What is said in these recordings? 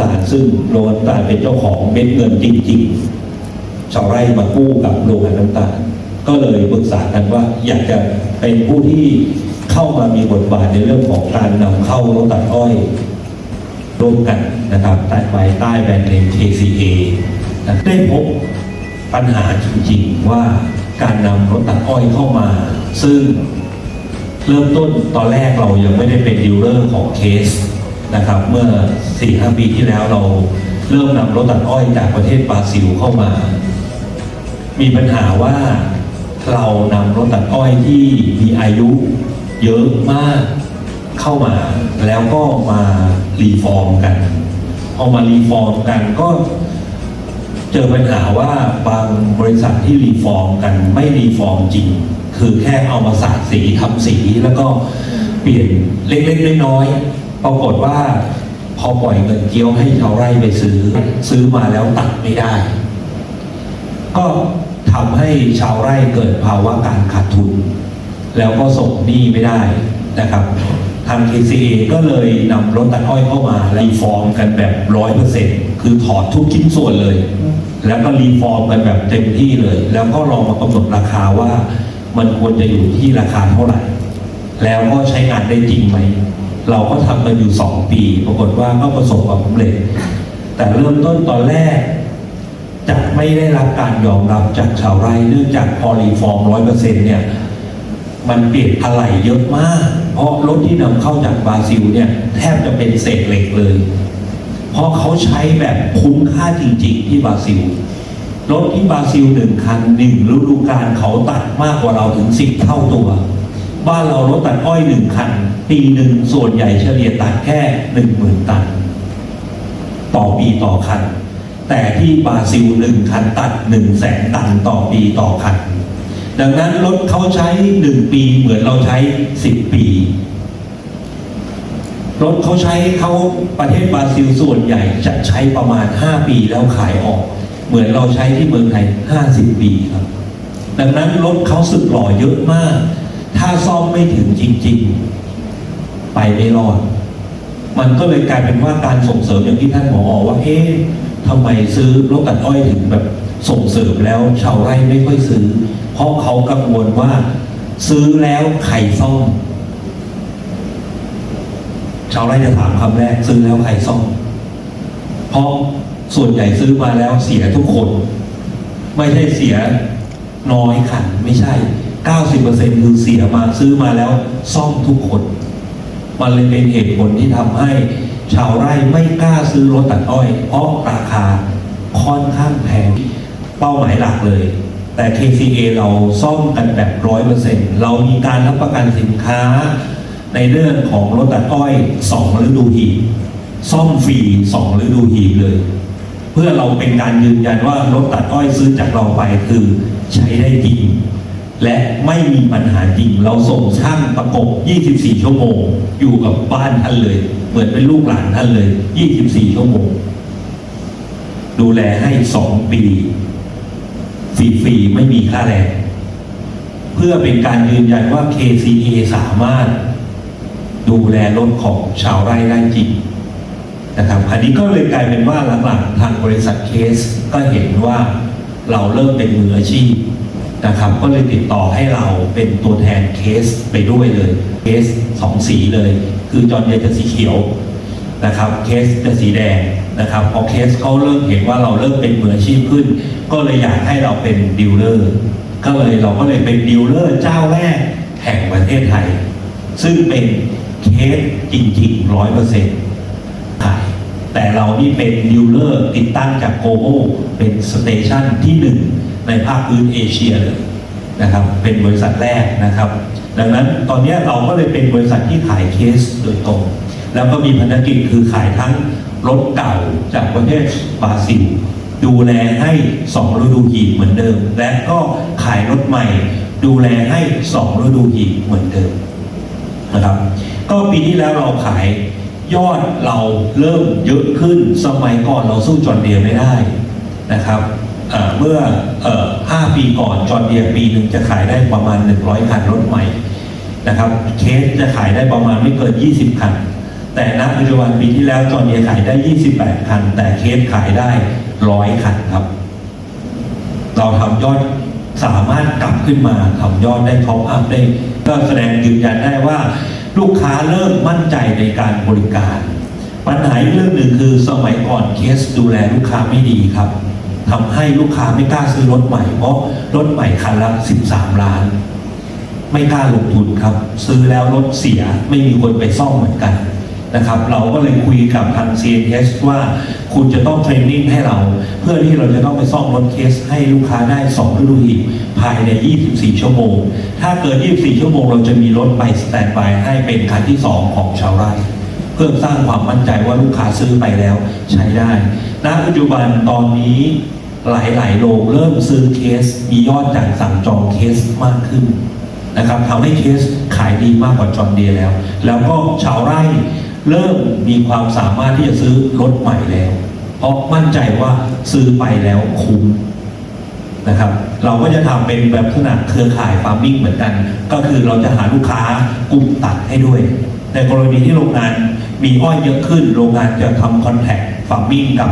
ตาลซึ่งโรงงานน้ำตาลเป็นเจ้าของเม็ดเงินจริงๆชาวไร่มากู้กับโรงงานน้ำตาล ก็เลยปรึกษากันว่าอยากจะเป็นผู้ที่เข้ามามีบทบาทในเรื่องของการนำเข้ารถตัดอ้อยร่วมกันนะครับใต้ภายใต้แบรนด์เนม KCA นะได้พบปัญหาจริงๆว่าการนำรถตัดอ้อยเข้ามา ซึ่งเริ่มต้นตอนแรกเรายังไม่ได้เป็นดีลเลอร์ของเคส นะครับ เมื่อ4-5ปีที่แล้วเราเริ่มนำรถตัดอ้อยจากประเทศบราซิลเข้ามา มีปัญหาว่าเรานำรถตัดอ้อยที่มีอายุเยอะมากเข้ามา แล้วก็มารีฟอร์มกัน พอมารีฟอร์มกันก็เจอปัญหาว่าบางบริษัทที่รีฟอร์มกันไม่รีฟอร์มจริง คือแค่เอามาสาดสีทำสีแล้วก็เปลี่ยนเล็กๆน้อยๆ ปรากฏว่าพอปล่อยเงินเกี้ยวให้ชาวไร่ไปซื้อ ซื้อมาแล้วตัดไม่ได้ ก็ทำให้ชาวไร่เกิดภาวะการขาดทุน แล้วก็ส่งหนี้ไม่ได้นะครับ ทาง KCA ก็เลยนำรถตัดอ้อยเข้ามารีฟอร์มกันแบบร้อยเปอร์เซ็นต์คือถอดทุกชิ้นส่วนเลย แล้วก็รีฟอร์มกันแบบเต็มที่เลย แล้วก็ลองมากำหนดราคาว่า มันควรจะอยู่ที่ราคาเท่าไหร่ แล้วก็ใช้งานได้จริงไหม เราก็ทำกันอยู่ 2 ปี ปรากฏว่าก็ประสบความสำเร็จ แต่เริ่มต้นตอนแรกจะไม่ได้รับการยอมรับจากชาวไร่เนื่องจากพอรีฟอร์มร้อยเปอร์เซ็นต์เนี่ย มันเปลี่ยนอะไหล่เยอะมาก เพราะรถที่นำเข้าจากบราซิลเนี่ยแทบจะเป็นเศษเหล็กเลย เพราะเขาใช้แบบคุ้มค่าจริงๆ ที่บราซิลรถที่บราซิลหนึ่งคันหนึ่งฤดูกาลเขาตัดมากกว่าเราถึงสิบเท่าตัว บ้านเรารถตัดอ้อยหนึ่งคัน ปีหนึ่งส่วนใหญ่เฉลี่ยตัดแค่หนึ่งหมื่นตัน ต่อปีต่อคัน แต่ที่บราซิลหนึ่งคันตัดหนึ่งแสนตันต่อปีต่อคัน ดังนั้นรถเขาใช้หนึ่งปีเหมือนเราใช้สิบปีรถเขาใช้เขาประเทศบราซิลส่วนใหญ่จะใช้ประมาณ 5 ปีแล้วขายออก เหมือนเราใช้ที่เมืองไทย 50 ปีครับ ดังนั้นรถเขาสึกหล่อเยอะมาก ถ้าซ่อมไม่ถึงจริง ๆ ไปไม่รอด มันก็เลยกลายเป็นว่าการส่งเสริมอย่างที่ท่านหมอว่าเอ๊ะทำไมซื้อรถตัดอ้อยถึงแบบส่งเสริมแล้วชาวไร่ไม่ค่อยซื้อ เพราะเขากังวลว่า ซื้อแล้วใครซ่อมชาวไร่จะถามคำแรกซื้อแล้วใครซ่อมเพราะส่วนใหญ่ซื้อมาแล้วเสียทุกคน ไม่ใช่เสียน้อยขันไม่ใช่ 90%คือเสียมาซื้อมาแล้วซ่อมทุกคน มันเลยเป็นเหตุผลที่ทำให้ชาวไร่ไม่กล้าซื้อรถตัดอ้อย เพราะราคาค่อนข้างแพงเป้าหมายหลักเลย แต่ KCA เราซ่อมกันแบบร้อยเปอร์เซ็นต์เรามีการรับประกันสินค้า ในเรื่องของรถตัดอ้อยสองฤดูหีบซ่อมฟรีสองฤดูหีบเลย เพื่อเราเป็นการยืนยันว่ารถตัดอ้อยซื้อจากเราไปคือใช้ได้จริง และไม่มีปัญหาจริง เราส่งช่างประกบ 24 ชั่วโมง อยู่กับบ้านท่านเลย เหมือนเป็นลูกหลานท่านเลย 24 ชั่วโมง ดูแลให้ 2 ปีฟรีๆไม่มีค่าแรง เพื่อเป็นการยืนยันว่า KCA สามารถ ดูแลรถของชาวไร่ได้จริงนะครับ อันนี้ก็เลยกลายเป็นว่าหลังๆทางบริษัทเคสก็เห็นว่าเราเริ่มเป็นมืออาชีพ นะครับ ก็เลยติดต่อให้เราเป็นตัวแทนเคสไปด้วยเลย เคสสองสีเลย คือจอร์เดียจะสีเขียวนะครับ เคสจะสีแดงนะครับ พอเคสเขาเริ่มเห็นว่าเราเริ่มเป็นมืออาชีพขึ้น ก็เลยอยากให้เราเป็นดีลเลอร์ ก็เลยเราก็เลยเป็นดีลเลอร์เจ้าแรกแห่งประเทศไทย ซึ่งเป็นเคสจริงๆร้อยเปอร์เซ็นต์ขายแต่เรานี่เป็นดิวเลอร์ติดตั้งจากโกโมเป็นสเตชันที่หนึ่ง ในภาคพื้นเอเชียเลยนะครับ เป็นบริษัทแรกนะครับ ดังนั้นตอนนี้เราก็เลยเป็นบริษัทที่ขายเคสโดยตรง แล้วก็มีภารกิจคือขายทั้งรถเก่าจากประเทศบราซิลดูแลให้สองฤดูหีบเหมือนเดิม และก็ขายรถใหม่ ดูแลให้สองฤดูหีบเหมือนเดิมนะครับ ก็ปีที่แล้วเราขายยอดเราเริ่มเยอะขึ้นสมัยก่อนเราสู้จอร์เดียไม่ได้นะครับ เมื่อ 5 ปีก่อนจอร์เดียปีหนึ่งจะขายได้ประมาณ 100 คันรถใหม่นะครับ เคสจะขายได้ประมาณไม่เกิน 20 คัน แต่ณปัจจุบันปีที่แล้วจอร์เนียขายได้ 28 คัน แต่เคสขายได้ 100 คันครับ เราทำยอดสามารถกลับขึ้นมาทำยอดได้ท็อปอัพได้ ก็แสดงยืนยันได้ว่า ลูกค้าเริ่มมั่นใจในการบริการ ปัญหาเรื่องหนึ่งคือสมัยก่อนเคสดูแลลูกค้าไม่ดีครับ ทำให้ลูกค้าไม่กล้าซื้อรถใหม่ เพราะรถใหม่คันละ13 ล้าน ไม่กล้าลงทุนครับ ซื้อแล้วรถเสียไม่มีคนไปซ่อมเหมือนกันนะครับ เราก็เลยคุยกับทาง CNS ว่าคุณจะต้องเทรนนิ่งให้เรา เพื่อที่เราจะต้องไปซ่อมรถเคสให้ลูกค้าได้2ฤดูหีบภายใน 24 ชั่วโมง ถ้าเกิน 24 ชั่วโมง เราจะมีรถไปสแตนบายให้เป็นคันที่ 2 ของชาวไร่เพื่อสร้างความมั่นใจว่าลูกค้าซื้อไปแล้วใช้ได้ณปัจจุบันตอนนี้ หลายๆโรงเริ่มซื้อเคส มียอดจากสั่งจองเคสมากขึ้นนะครับทำให้เคสขายดีมากกว่าจอห์นเดียแล้ว แล้วก็ชาวไร่เริ่มมีความสามารถที่จะซื้อรถใหม่แล้ว เพราะมั่นใจว่าซื้อไปแล้วคุ้มนะครับ เราก็จะทำเป็นแบบลักษณะเครือข่ายฟาร์มมิ่งเหมือนกัน ก็คือเราจะหาลูกค้ากลุ่มตัดให้ด้วย ในกรณีที่โรงงานมีอ้อยเยอะขึ้น โรงงานจะทำคอนแทคฟาร์มมิ่งกับ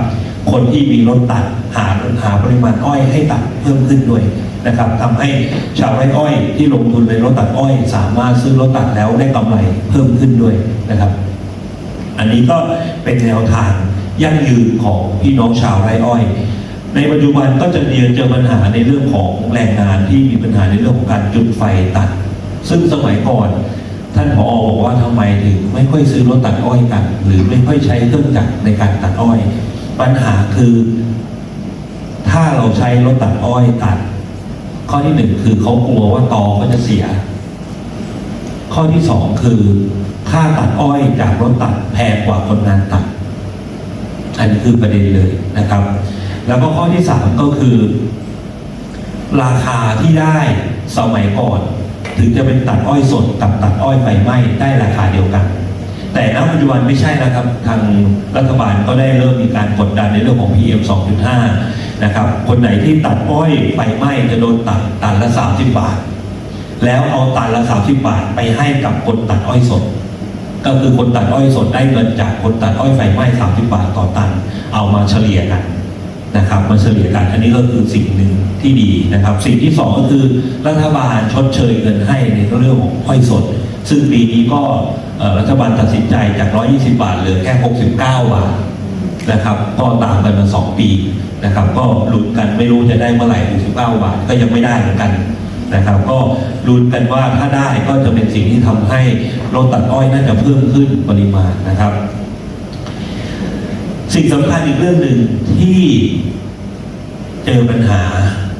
คนที่มีรถตัดหาหาปริมาณอ้อยให้ตัดเพิ่มขึ้นด้วยนะครับทำให้ชาวไร่อ้อยที่ลงทุนในรถตัดอ้อย สามารถซื้อรถตัดแล้วได้กำไรเพิ่มขึ้นด้วยนะครับ อันนี้ก็เป็นแนวทางยั่งยืนของพี่น้องชาวไร่อ้อย ในปัจจุบันก็จะเจอปัญหาในเรื่องของแรงงานที่มีปัญหาในเรื่องของการจุดไฟตัด ซึ่งสมัยก่อนท่านผอบอกว่าทำไมถึงไม่ค่อยซื้อรถตัดอ้อยกัน หรือไม่ค่อยใช้เครื่องจักรในการตัดอ้อย ปัญหาคือ ถ้าเราใช้รถตัดอ้อยตัด ข้อที่หนึ่งคือเขากลัวว่าตอก็จะเสีย ข้อที่สองคือ ค่าตัดอ้อยจากรถตัดแพงกว่าคนงานตัด อันนี้คือประเด็นเลยนะครับ แล้วก็ข้อที่สามก็คือ ราคาที่ได้สมัยก่อน ถึงจะเป็นตัดอ้อยสดกับตัดอ้อยไฟไหม้ได้ราคาเดียวกัน แต่ณปัจจุบันไม่ใช่นะครับทางรัฐบาลก็ได้เริ่มมีการกดดันในเรื่องของ PM 2.5 นะครับ คนไหนที่ตัดอ้อยไฟไหม้จะโดนตัดตันละ 30 บาท แล้วเอาตันละ 30 บาทไปให้กับคนตัดอ้อยสด ก็คือคนตัดอ้อยสดได้เงินจากคนตัดอ้อยไฟไหม้ 30 บาทต่อตัน เอามาเฉลี่ยกันนะครับมาเฉลี่ยกันอันนี้ก็คือสิ่งหนึ่งที่ดีนะครับ สิ่งที่สองก็คือรัฐบาลชดเชยเงินให้ในเรื่องของอ้อยสด ซึ่งปีนี้ก็รัฐบาลตัดสินใจจาก 120 บาทเหลือแค่ 69 บาทนะครับก็ตามกันมาสองปีนะครับก็ลุ้นกันไม่รู้จะได้เมื่อไหร่ 69 บาทก็ยังไม่ได้เหมือนกันนะครับก็ลุ้นกันว่าถ้าได้ก็จะเป็นสิ่งที่ทำให้รถตัดอ้อยน่าจะเพิ่มขึ้นปริมาณนะครับ สิ่งสำคัญอีกเรื่องหนึ่งที่เจอปัญหา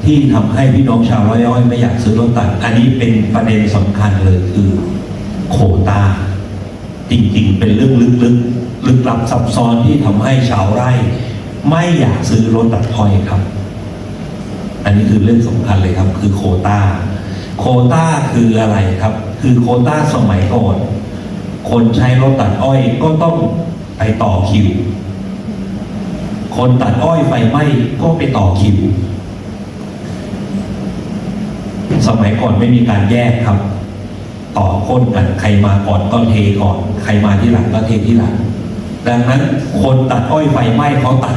ที่ทำให้พี่น้องชาวไร่อ้อยไม่อยากซื้อรถตัด อันนี้เป็นประเด็นสำคัญเลยคือ โคตาจริงๆ เป็นเรื่องลึกๆลึกลับซับซ้อนที่ทำให้ชาวไร่ ไม่อยากซื้อรถตัดอ้อยครับ อันนี้คือเรื่องสำคัญเลยครับ คือโคตาโคตาคืออะไรครับ คือโคตาสมัยก่อน คนใช้รถตัดอ้อยก็ต้องไปต่อคิว คนตัดอ้อยไฟไหม้ก็ไปต่อคิว สมัยก่อนไม่มีการแยกครับ ต่อคนกันใครมาก่อนก็เทก่อน ใครมาที่หลังก็เทที่หลัง ดังนั้นคนตัดอ้อยไฟไหม้เขาตัด